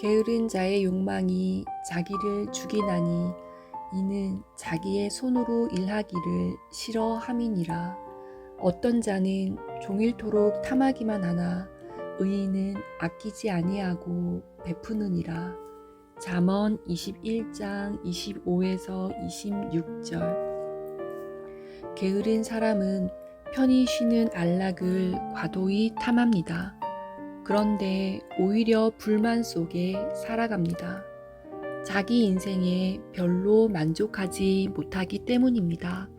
게으른 자의 욕망이 자기를 죽이나니 이는 자기의 손으로 일하기를 싫어함이니라. 어떤 자는 종일토록 탐하기만 하나 의인은 아끼지 아니하고 베푸느니라. 잠언 21장 25에서 26절. 게으른 사람은 편히 쉬는 안락을 과도히 탐합니다. 그런데 오히려 불만 속에 살아갑니다. 자기 인생에 별로 만족하지 못하기 때문입니다.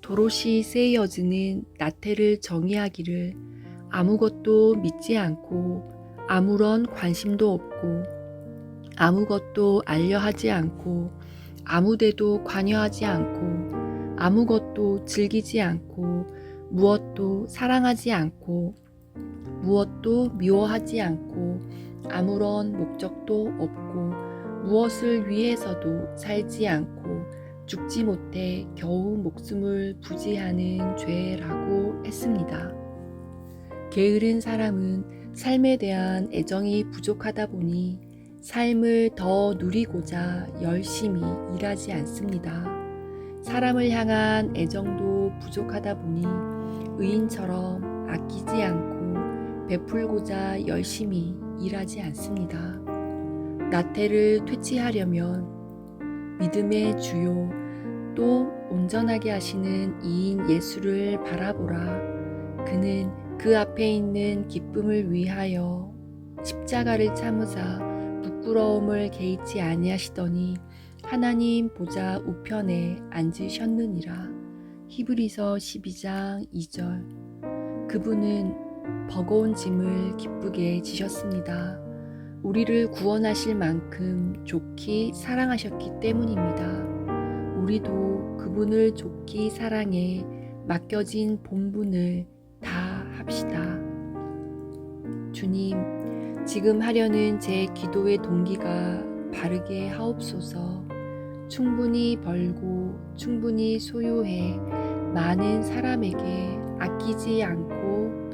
도로시 세이어즈는 나태를 정의하기를 아무것도 믿지 않고 아무런 관심도 없고 아무것도 알려하지 않고 아무데도 관여하지 않고 아무것도 즐기지 않고 무엇도 사랑하지 않고 무엇도 미워하지 않고 아무런 목적도 없고 무엇을 위해서도 살지 않고 죽지 못해 겨우 목숨을 부지하는 죄라고 했습니다. 게으른 사람은 삶에 대한 애정이 부족하다 보니 삶을 더 누리고자 열심히 일하지 않습니다. 사람을 향한 애정도 부족하다 보니 의인처럼 아끼지 않고 베풀고자 열심히 일하지 않습니다. 나태를 퇴치하려면 믿음의 주요 또 온전하게 하시는 이인 예수를 바라보라. 그는 그 앞에 있는 기쁨을 위하여 십자가를 참으사 부끄러움을 개의치 아니하시더니 하나님 보좌 우편에 앉으셨느니라. 히브리서 12장 2절. 그분은 버거운 짐을 기쁘게 지셨습니다. 우리를 구원하실 만큼 좋게 사랑하셨기 때문입니다. 우리도 그분을 좋게 사랑해 맡겨진 본분을 다 합시다. 주님, 지금 하려는 제 기도의 동기가 바르게 하옵소서. 충분히 벌고 충분히 소유해 많은 사람에게 아끼지 않고